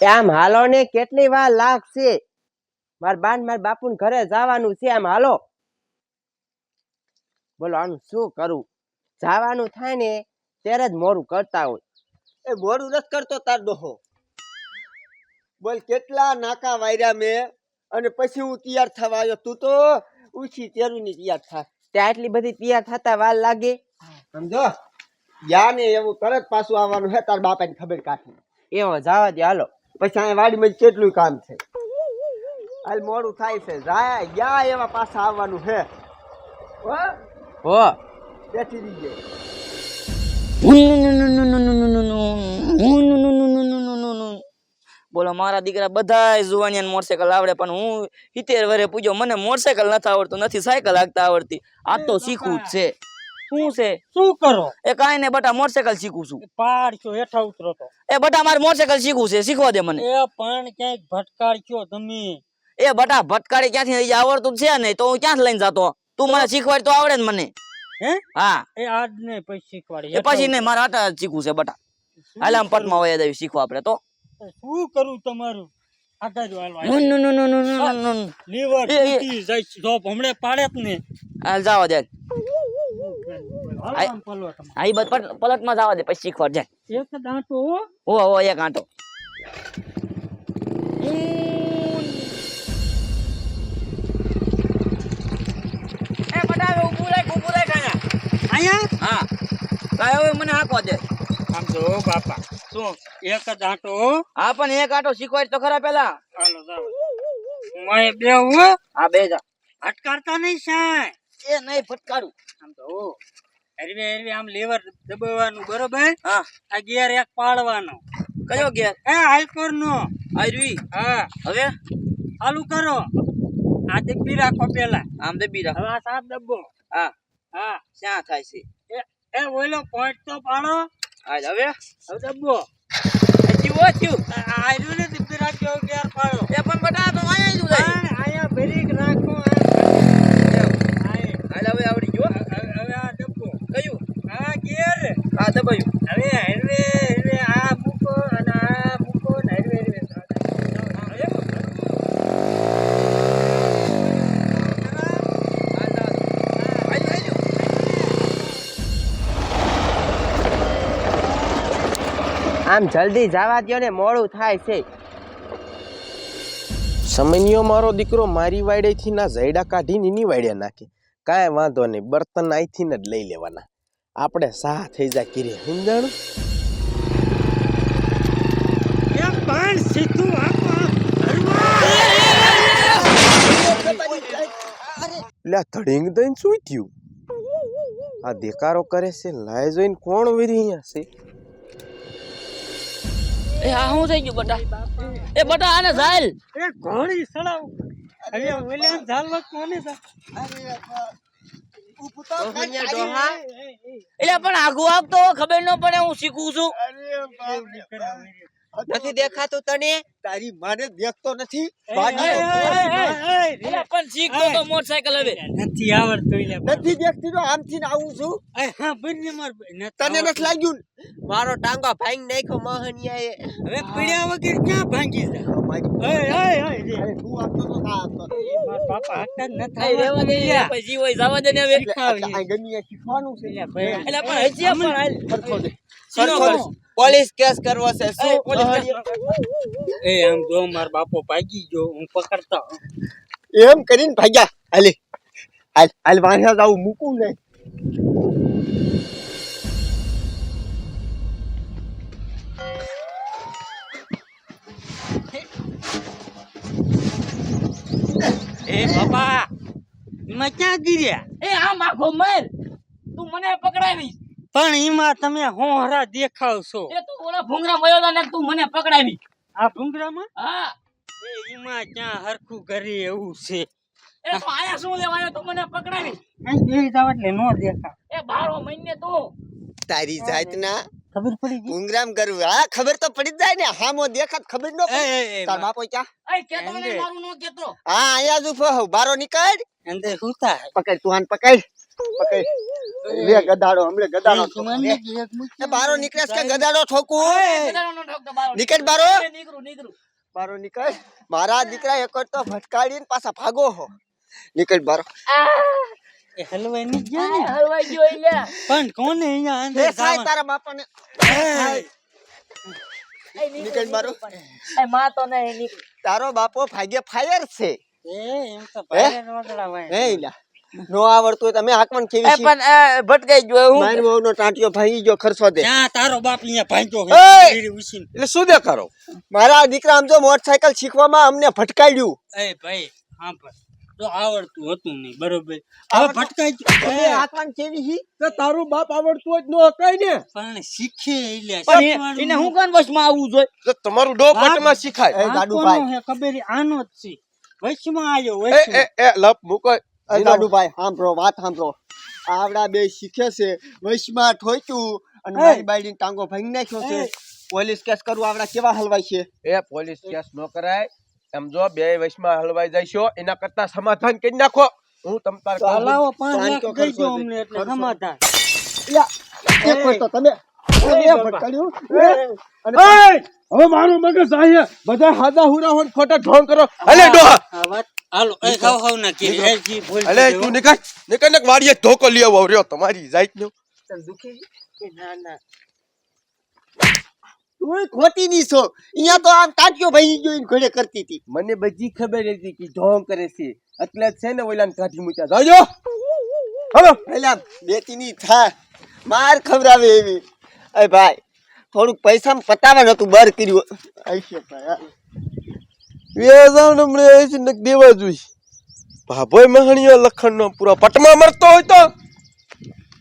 આમ હાલો ને કેટલી વાર લાગશે માર બાન માર બાપુને ઘરે જવાનું છે આમ હાલો. બોલો આનું શું કરું? જવાનું થાય ને ત્યારે જ મોરું કરતા હોય. એ મોરું નથી કરતો તાર ડોહો બોલ કેટલા નાકા વાયરા મેં અને પછી હું તૈયાર થવા આવ્યો. તું તો ઉછી તેરું ની તૈયાર થા. ત્યાં આટલી બધી તૈયાર થતા વાર લાગે? સમજો? યા ને એવું તરત પાછું આવવાનું હે તાર બાપાને ખબર કાઢી એવો જવા દે હાલો. પછી અહીંયા વાડીમાં કેટલું કામ છે? હાલ મોડું થાય છે. જાય ગયા એવા પાછા આવવાનું છે હો? બેઠી રહીએ બોલો મારા દીકરા બધા જુવાનિયા મોટરસાયકલ આવડે પણ હું સિત્તેર વરે પૂજો મને મોટરસાયકલ નથી આવડતું નથી સાયકલ હાંકતા આવડતી. આ તો શીખવું જ છે. શું છે? શું કરો? એ કાંઈ ને બટા મોટરસાયકલ શીખું છું. પાડશો હેઠા ઉતરો તો. એ બટા મારે મોટરસાયકલ શીખવું છે શીખવા દે મને. એ પણ ક્યાંક ભટકાડશો તમે? એ બટા ભટકાડી ક્યાંથી? આવડતું છે નહીં તો હું ક્યાંથી લઈને જતો? તું મને શીખવાડ તો આવડે ને મને. હે? હા. એ આજ ને પછી શીખવાડી. એ પછી નહીં મારે આટા શીખવું છે બટા. હાલ આમ પટમાં વયા દેવી શીખવા આપણે તો. શું કરું તમારું. લીવર એ, એ. તૂટી જાય જોબ હમણે પાડે જ ને. હાલ જાવા દે. તમે. બસ પટ- પલટમાં જવા દે પછી શીખવાડ જાય એક દાંતો ઓ ઓ એક આંટો એ બટાવે ઉભું રાખ ઉભું રાખ અહીંયા અહીંયા? હા. કાય હવે મને હાકો દે. આમ જો બાપા. શું એક દાંતો હો. હા પણ એક આંટો શીખવાડ તો ખરા પેલા. હાલો જાઓ. મોય બે હું. હા બે જા. હટકારતા નહીં સાહેબ એ નહીં ફટકારું. આમ તો હો. હરવે હરવે આમ લેવર દબાવવાનું બરોબર? હા. આ ગિયર એક પાડવાનો. કયો ગિયર? એ હાઈકોર નો હરવી હા. હવે? ચાલુ કરો. આ દબી રાખો પેલા આમ દબી રાખો. હવે આ સાત દબો. હા. હા. ક્યાં થાય છે? એ એ ઓલો પોઈન્ટ તો પાડો. હા હવે? હવે દબો. હજી વો થયું આ આ ને દબી રાખ્યો ગિયર પાડો. એ પણ બટા તો આયા જ ઉડાય. આયા ભરીક રાખો આ. આય. હાલ હવે આવડી ગયો હવે હવે આ ડબ્બો કયું આ ગેર હા દબાયું. હવે હરવે હરવે આ મૂકો અને આ મૂકો ને હરવે હરવે આમ જલ્દી જવા દો ને મોડું થાય છે. સમન્યો મારો દીકરો મારી વાડેથી ના ઝૈડા કાઢીને એની વાડે નાખે. કાંઈ વાંધો નહીં બર્તન અહીંથી જ લઈ લેવાના. આપણે સા થઈ જા કીરે સમજાણું? પણ સીધું એટલે ધડીંગ દઈને શું થયું? આ દેકારો કરે છે લાય જોઈને કોણ વેરી અહીંયા છે? એ આ શું થઈ ગયું બટા? એ બટા આને ઝાલ. એ સડાવ ઝાલવા કોને ડોહા એટલે પણ આગુ આપતો ખબર ન પડે હું શીખું છું. નથી દેખાતું તને? તારી માને દેખતો નથી. પણ શીખતો તો મોટરસાયકલ હવે. નથી આવડતું એટલે નથી દેખતી તો આમથી આવું છું. હા બંને માર તને નથી લાગ્યું મારો ટાંગો ભાંગી નાખ્યો મોહનિયાએ. હવે પીડ્યા વગર ક્યાં ભાંગી જા પોલીસ કેસ કરવો છે. એ, શું પોલીસ મોહનિયા? એ આમ જો મારો બાપો ભાગી ગયો હું પકડતા. એમ કરીને ભાગ્યા. હાલે. હાલ હાલ વાંધા આવું મૂકું ને. એ બાપા એમાં ક્યાં ગીર્યા એ આ માખો મર. તું મને પકડાવી પણ એમાં તમે હોહરા દેખાવ છો એ તું ઓલા ભૂંગરા મયોલા ને તું મને પકડાવી આ ભૂંગરામાં? હા. એ એમાં ક્યાં હરખું કરી એવું છે? એ પાયા શું લેવાયો તું મને પકડાવી અહીં બેસી જાવ એટલે નો દેખાવ. એ બારો મહિને તું. તારી જાતના ખબર પડી ગઈ? ગુંગરામ કરવું હા ખબર તો પડી જ જાય ને. હામો દેખાત ખબર ન પડે. તાર બાપો ક્યાં? એ કેતો ને. મારું નો કેતો. હા અહીંયા જ ફો. બારો નીકળ. અંદર હે. પકડ તું આન પકડ. પકડ. લે ગદાડો હમણે ગદાડો એ બારો નીકળે કે ગદાડો ઠોકું? નીકળ બારો. બારો નીકળ. મારા દીકરા એક તો ભટકાડીને પાછા ભાગો હો. નીકળ બારો. એ હલવાઈ ની ગયા હલવાઈ ગયો પણ કોને અહીંયા અંદર? તારા બાપાને. નીકળ બારો એ માં તો નહીં નીકળું તારો બાપો ભાગ્ય ફાયર છે. એ એમ તો નો આવડતું હોય તમે હાકવાન એ કેવી છે? પણ ભટકાઈ ગયો હું મારી ટાંટિયો ભાંગી ગયો ખર્ચો દે. તારો બાપ અહીંયા. એટલે શું કરો? મારા દીકરા આમ જો મોટરસાયકલ શીખવામાં અમને ભટકાડ્યું. એ ભાઈ. તો આવડતું હતું નહીં બરોબર. હવે ભટકાઈ હાકવાન કેવી હી તો તારું બાપ આવડતું જ ન હકાય ને? પણ શીખે એટલે એને હું કાન વશમાં આવવું જોઈએ? તો તમારું ડો પટમાં શીખાય. એ કોનો ખબર આનો જ છે. વશમાં આવ્યો વશ એ એ લપ મૂકો. દાદુભાઈ સાંભળો વાત સાંભળો. આવડા બે શીખે છે વશમાં ઠોક્યું અને મારી બાયડીને ટાંગો ભાંગી નાખ્યો છે. પોલીસ કેસ કરવું આવડા કેવા હલવાય છે? એ પોલીસ કેસ ન કરાય. એમ જો બે વર્ષમાં હલવાઈ જઈશો એના કરતા સમાધાન કરી નાખો. હું તમ તાર હલાવો પાંચ લાખ કહી દો અમને એટલે સમાધાન. યા, એક વર્ષ તો તમે હવે મારું મગજ અહીંયા બધા હાદા હુરા હોય ખોટા ઢોંગ કરો. અલે ડોહા. હાલો એ ખાવ ખાવ ના કે એ જી બોલ અલે તું નીકળ. નીકળ ને વાડીએ ધોકો લઈ આવો. રહ્યો તમારી જાત નો તને દુખે કે ના ના. તું ખોટી ની છો. અહીંયા તો આમ કાટ્યો ભાઈ ગયો ઈને ઘોડે કરતી હતી. મને બધી ખબર હતી કે ઢોંગ કરે છે. એટલે છે ને ઓલાને કાઢી મૂક્યા. જાજો હલો. પેલા બેટીની થા. માર ખવરાવે એવી. અરે ભાઈ થોડુંક પૈસા પતાવા નતું બર કર્યું. આઈશે ભાઈ હમણે ને દેવા જોઈ ભાભોય મહણીયો લખણનો પૂરો પટમાં મરતો હોય તો